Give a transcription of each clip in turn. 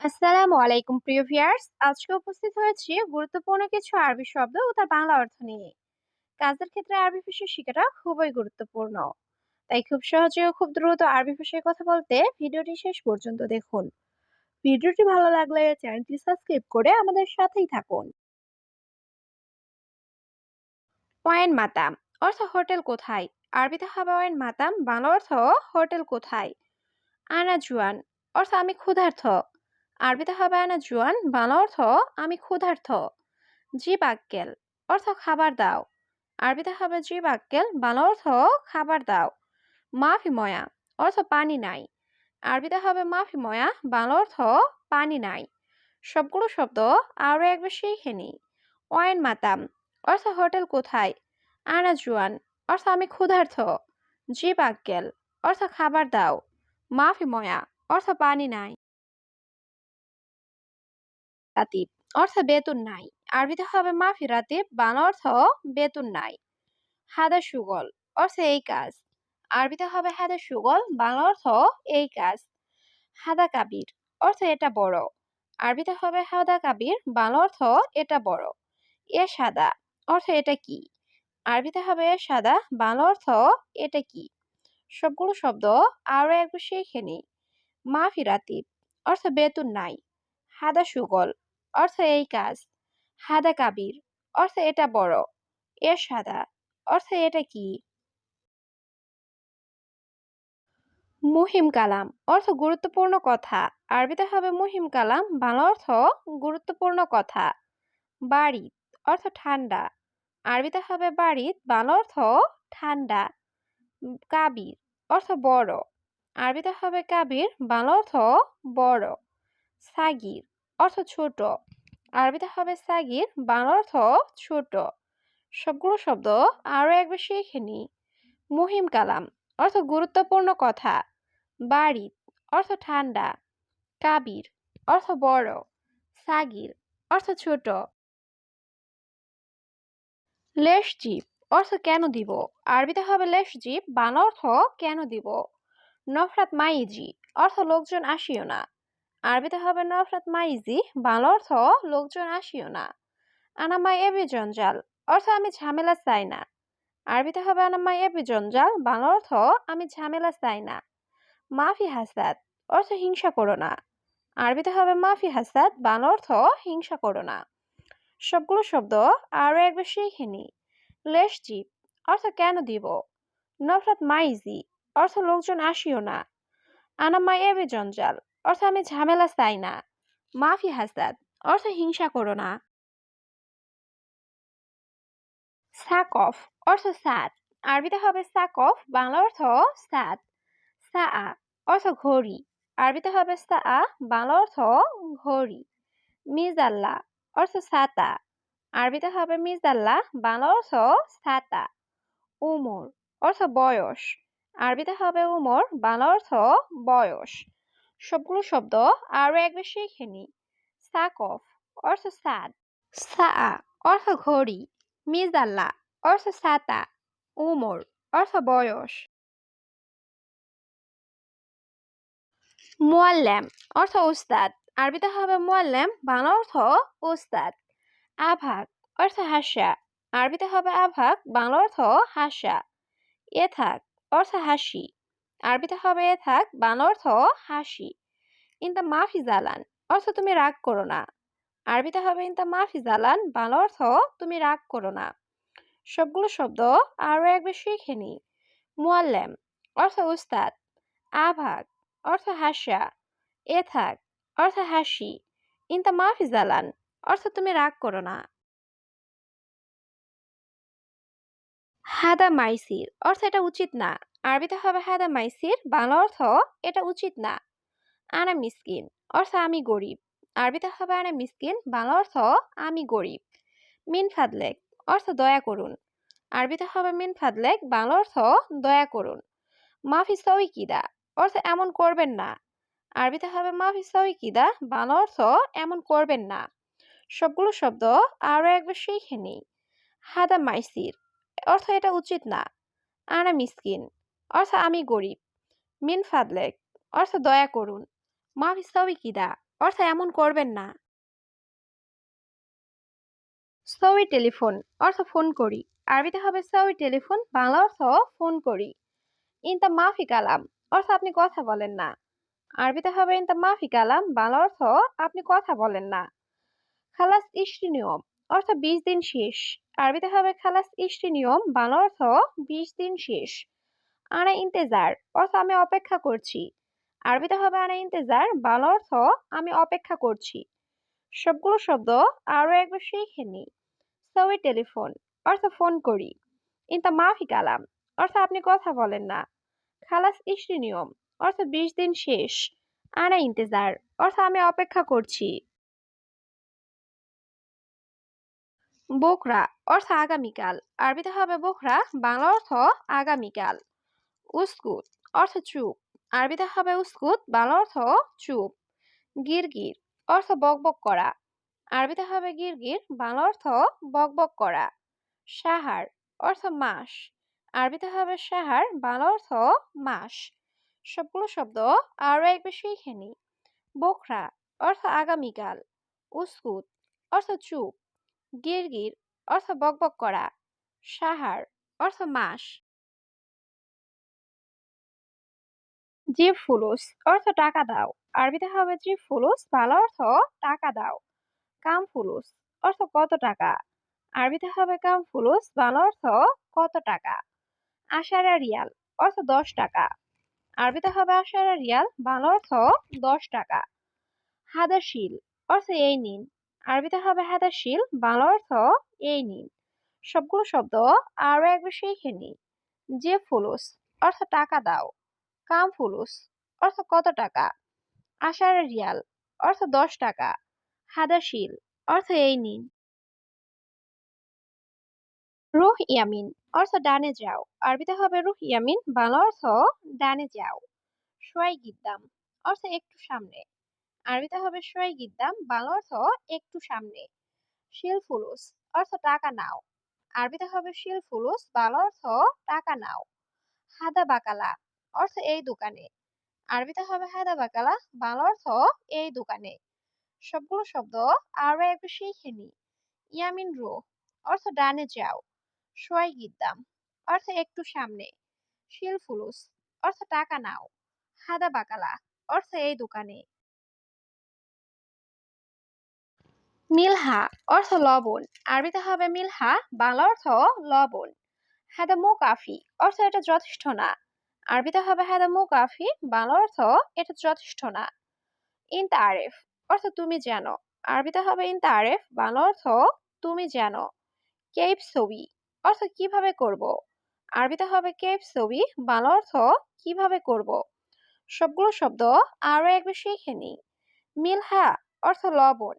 আসসালামু আলাইকুম, প্রিয় ভিউয়ার্স। আজকে উপস্থিত হয়েছি গুরুত্বপূর্ণ কিছু আরবি শব্দ ও তার বাংলা অর্থ নিয়ে। কাজের ক্ষেত্রে আরবি ভাষা শেখাটা খুবই গুরুত্বপূর্ণ। তাই খুব সহজে ও খুব দ্রুত আরবি ভাষায় কথা বলতে ভিডিওটি শেষ পর্যন্ত দেখুন। ভিডিওটি ভালো লাগলে চ্যানেলটি সাবস্ক্রাইব করে আমাদের সাথেই থাকুন। ওয়াইন মাতাম অর্থ হোটেল কোথায়? আরবিতে হবে ওয়াইন মাতাম, বাংলা অর্থ হোটেল কোথায়? আনা জুয়ান অর্থ আমি ক্ষুধার্থ আরবিতে হবে আনা জুয়ান, বাংলা অর্থ আমি ক্ষুধার্থ জি বাক্কেল অর্থ খাবার দাও। আরবিতে হবে জি বাক্কেল বাংলা অর্থ খাবার দাও। মাফি ময়া, অর্থ পানি নাই। আরবিতে হবে মাফি ময়া, বাংলা অর্থ পানি নাই। সবগুলো শব্দ আরও একবার শিখে নি ওয়াইন মাতাম, অর্থ হোটেল কোথায়? আনা জুয়ান, অর্থ আমি ক্ষুধার্থ জি বাক্কেল অর্থ খাবার দাও। মাফি ময়া, অর্থ পানি নাই। রাতিব অর্থ বেতন নাই। আরবিতে হবে মাফি রাতিব বাংলা অর্থ বেতন নাই। হাদা সুগল, অর্থ এই কাজ। আরবিতে হবে হাদা সুগল বাংলা অর্থ এই কাজ। হাদা কাবির, অর্থ এটা বড়। আরবিতে হবে হাদা কাবির বাংলা অর্থ এটা বড়। এ সাদা, অর্থ এটা কি? আরবিতে হবে এ সাদা বাংলা অর্থ এটা কি? সবগুলো শব্দ আরও একবার শিখে নিই। মাফি রাতিব অর্থ বেতন নাই। হাদা সুগল অর্থ এই কাজ। হাদা কাবির, অর্থ এটা বড়। এ সাদা, অর্থ এটা কি? মুহিম কালাম, অর্থ গুরুত্বপূর্ণ কথা। আরবিতে হবে মুহিম কালাম, বাংলা অর্থ গুরুত্বপূর্ণ কথা। বাড়িত অর্থ ঠান্ডা। আরবিতে হবে বাড়িত বাংলা অর্থ ঠান্ডা। কাবির, অর্থ বড়। আরবিতে হবে কাবির, বাংলা অর্থ বড়। সাগির অর্থ ছোট। আরবিতে হবে সাগির বাংলা অর্থ ছোট। সবগুলো শব্দ আরও একবার শিখে নি মুহিম কালাম, অর্থ গুরুত্বপূর্ণ কথা। বাড়ি, অর্থ ঠান্ডা। কাবির, অর্থ বড়। সাগির, অর্থ ছোট। লেশ জীব অর্থ কেন দিব? আরবিতে হবে লেশ জীব বাংলা অর্থ কেন দিব? নফরাত মাইজি, অর্থ লোকজন আসিও না। আরবিতে হবে নফরাত মাইজি, বাংলা অর্থ লোকজন আসিও না। আনামাই এবি জঞ্জাল, অর্থ আমি ঝামেলা চাই না। আরবিতে হবে আনামাই এবি জঞ্জাল, বাংলা অর্থ আমি ঝামেলা চাই না। মাফি হাসাদ, অর্থ হিংসা করো না। আরবিতে হবে মাফি হাসাদ, বাংলা অর্থ হিংসা করো না। সবগুলো শব্দ আরও একবার শিখে লেশ জীব, অর্থ কেন দিব? নফরাত মাইজি, অর্থ লোকজন আসিও না। আনামাই এবি জঞ্জাল অর্থ আমি ঝামেলা চাই না। মাফি হাসাদ অর্থ হিংসা করো না। সাকফ অর্থ সাদ আরবিতে হবে সাকফ বাংলা অর্থ সাদ সা অর্থ ঘড়ি, আরবিতে হবে সা বাংলা অর্থ ঘড়ি। মিজাল্লা, অর্থ সাতা, আরবিতে হবে মিজাল্লা, বাংলা অর্থ সাতা। উমর, অর্থ বয়স, আরবিতে হবে উমর, বাংলা অর্থ বয়স। সবগুলো শব্দ আরও একবার শিখে নি সাকফ অর্থ সাদ। সা অর্থ ঘড়ি। মিজাল্লা অর্থ সাতা। উমর, অর্থ বয়স। মোয়াল্লাম, অর্থ উস্তাদ। আরবিতে হবে মোয়াল্লাম, বাংলা অর্থ উস্তাদ। আভাগ, অর্থ হাসা। আরবিতে হবে আভাগ, বাংলা অর্থ হাসা। এ থাক অর্থ হাসি। আরবিতে হবে, থাক বাংলা অর্থ হাসি। ইনতা মাফি জালান অর্থ তুমি রাগ করো না আরবিতে হবে ইনতা মাফি জালান বাংলা অর্থ তুমি রাগ করো না সবগুলো শব্দ আরও একবার শিখে নি মোয়াল্লাম অর্থ উস্তাদ আভাগ অর্থ হাসা এ থাক অর্থ হাসি ইনতা মাফি জালান অর্থ তুমি রাগ করো না হাদা মাইসির অর্থ এটা উচিত না আরবিতে হবে হাদা মাইসির, বাংলা অর্থ এটা উচিত না। আনা মিসকিন, অর্থ আমি গরিব। আরবিতে হবে আনা মিসকিন, বাংলা অর্থ আমি গরিব। মিন ফাদলেক, অর্থ দয়া করুন। আরবিতে হবে মিন ফাদলেক, বাংলা অর্থ দয়া করুন। মাফি সউইকিদা অর্থ এমন করবেন না। আরবিতে হবে মাফি সউইকিদা বাংলা অর্থ এমন করবেন না। সবগুলো শব্দ আরও একবার শিখে নিই। হাদা মাইসির, অর্থ এটা উচিত না। আনা মিসকিন অর্থ আমি গরিব। মিন ফাদলেক অর্থ দয়া করুন। মাফি সউইকিদা অর্থ এমন করবেন না। সৌই টেলিফোন, অর্থ ফোন করি। আরবিতে হবে সৌই টেলিফোন, বাংলা অর্থ ফোন করি। ইনতা মাফি কালাম, অর্থ আপনি কথা বলেন না। আরবিতে হবে ইনতা মাফি কালাম, বাংলা অর্থ আপনি কথা বলেন না। খালাস ইষ্টি নিয়ম, অর্থ বিশ দিন শেষ। আরবিতে হবে খালাস ইষ্টি নিয়ম, বাংলা অর্থ বিশ দিন শেষ। আনা ইন্তেজার অর্থ আমি অপেক্ষা করছি। আরবিতে হবে আনা ইন্তেজার, বাংলা অর্থ আমি অপেক্ষা করছি। সবগুলো শব্দ আরও একবার শিখে নি সৌই টেলিফোন অর্থ ফোন করি। ইনতা মাফি কালাম অর্থ আপনি কথা বলেন না। খালাস ইষ্টি নিয়ম, অর্থ বিশ দিন শেষ। আনা ইন্তেজার, অর্থ আমি অপেক্ষা করছি। বোকরা, অর্থ আগামীকাল। আরবিতে হবে বোকরা, বাংলা অর্থ আগামীকাল। উস্কুত, অর্থ চুপ। আরবিতে হবে উস্কুত, বাংলা অর্থ চুপ। গিরগির, অর্থ বকবক করা। আরবিতে হবে গিরগির, বাংলা অর্থ বকবক করা। সাহার, অর্থ মাস। আরবিতে হবে সাহার, বাংলা অর্থ মাস। সবগুলো শব্দ আরও একবার শিখে নি বোখরা অর্থ আগামীকাল। উস্কুত, অর্থ চুপ। গিরগির, অর্থ বকবক করা। সাহার, অর্থ মাস। জিব ফুলুস অর্থ টাকা দাও। আরবিতে হবে জিব ফুলুস বাংলা অর্থ টাকা দাও। কাম ফুলুস অর্থ কত টাকা? আরবিতে হবে কাম ফুলুস বাংলা অর্থ কত টাকা? আশারা রিয়াল অর্থ দশ টাকা। আরবিতে হবে আশারা রিয়াল বাংলা অর্থ দশ টাকা। হাদাশিল অর্থ এই নিন। আরবিতে হবে হাদাশিল বাংলা অর্থ এই নিন। সবগুলো শব্দ আরও একবার শিখে নি যে ফুলুস অর্থ টাকা দাও। কাম ফুলুস, অর্থ কত টাকা? আশারা রিয়াল, অর্থ দশ টাকা। হাদাশিল অর্থ এই নিন। রুহ ইয়ামিন, অর্থ ডানে যাও। আরবিতে হবে রুহ ইয়ামিন, বাংলা অর্থ ডানে যাও। সোয়াই গিদ্দাম, অর্থ একটু সামনে। আরবিতে হবে সোয়াই গিদ্দাম, বাংলা অর্থ একটু সামনে। শিল ফুলুস, অর্থ টাকা নাও। আরবিতে হবে শিল ফুলুস, বাংলা অর্থ টাকা নাও। হাদা বাকালা অর্থ এই দোকানে। আরবিতে হবে হাদা বাকালা, বাংলা অর্থ এই দোকানে। সবগুলো শব্দ আরও একবার শিখে নি ইয়ামিন রো, অর্থ ডানে যাও। সোয়াই গিদ্দাম, অর্থ একটু সামনে। শিল ফুলুস, অর্থ টাকা নাও। হাদা বাকালা, অর্থ এই দোকানে। মিলহা, অর্থ লবণ। আরবিতে হবে মিলহা, বাংলা অর্থ লবণ। হাদা মো কাফি অর্থ এটা যথেষ্ট না। আরবিতে হবে হাদা মো কাফি বাংলা অর্থ এটা যথেষ্ট না ইন তারেফ অর্থ তুমি জানো আরবিতে হবে ইন তারেফ বাংলা অর্থ তুমি জানো কেপ ছবি অর্থ কীভাবে করব আরবিতে হবে কেপ ছবি বাংলা অর্থ কীভাবে করব সবগুলো শব্দ আরও একবার শিখে নি মিলহা অর্থ লবণ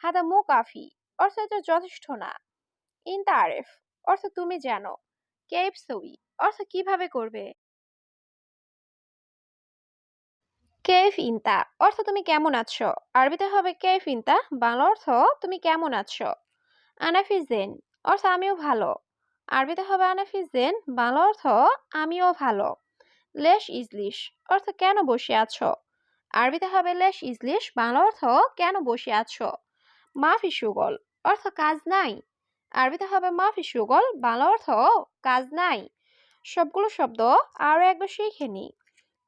হাদা মু কাফি অর্থ এটা যথেষ্ট না ইন তারেফ অর্থ তুমি জানো কেপ ছবি অর্থ কীভাবে করবে কেফ ইনতা অর্থ তুমি কেমন আছো? আরবিতে হবে কেফ ইনতা বাংলা অর্থ তুমি কেমন আছো? আনাফিজেন, অর্থ আমিও ভালো। আরবিতে হবে আনাফিজেন, বাংলা অর্থ আমিও ভালো। লেশ ইজলিশ, অর্থ কেন বসে আছো? আরবিতে হবে লেশ ইজলিশ, বাংলা অর্থ কেন বসে আছো? মাফি সুগল, অর্থ কাজ নাই। আরবিতে হবে মাফি সুগল, বাংলা অর্থ কাজ নাই। সবগুলো শব্দ আরও একবার শিখে নি।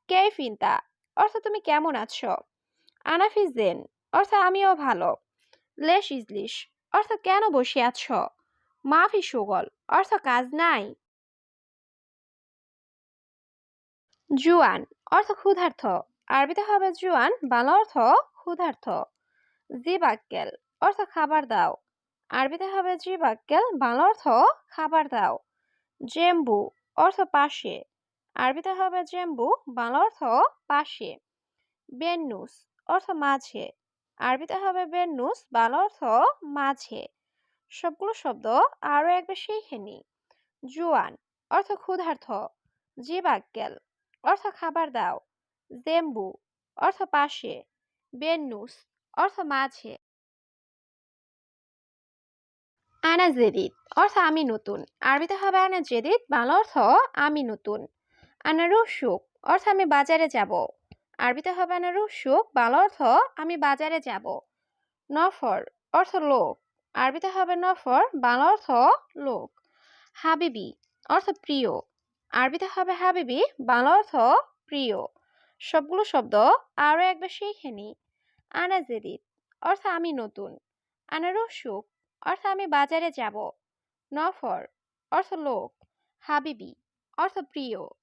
কেফিনতা অর্থ তুমি কেমন আছো? আনাফিজেন অর্থ আমিও ভালো। লেশ ইজলিশ অর্থ কেন বসে আছো? মাফি সুগল অর্থ কাজ নাই। জুয়ান অর্থ ক্ষুধার্থ আরবিতে হবে জুয়ান, বাংলা অর্থ ক্ষুধার্থ জিবাক্কেল অর্থ খাবার দাও। আরবিতে হবে জিবাক্কেল, বাংলা অর্থ খাবার দাও। জেম্বু অর্থ পাশে। আরবিতে হবে জেম্বু, বাংলা অর্থ পাশে। বেন্নুস অর্থ মাঝে। আরবিতে হবে বেন্নুস, বাংলা অর্থ মাঝে। সবগুলো শব্দ আরও একবার শিখে নি। জুয়ান অর্থ ক্ষুধার্থ জিবাক্কেল অর্থ খাবার দাও। জেম্বু অর্থ পাশে। বেন্নুস অর্থ মাঝে। আনা জেদিদ অর্থ আমি নতুন। আরবিতে হবে আনা জেদিদ বাংলা অর্থ আমি নতুন। আনা রুসুক অর্থ আমি বাজারে যাব। আরবিতে হবে না রুসুক বাংলা অর্থ আমি বাজারে যাব। নফর, অর্থ লোক। আরবিতে হবে নফর, বাংলা অর্থ লোক। হাবিবি, অর্থ প্রিয়। আরবিতে হবে হাবিবি, বাংলা অর্থ প্রিয়। সবগুলো শব্দ আরও একবার শিখে নি। অর্থ আমি নতুন। আনা রসুক অর্থ আমি বাজারে যাব। নফর, অর্থ লোক। হাবিবি, অর্থ প্রিয়।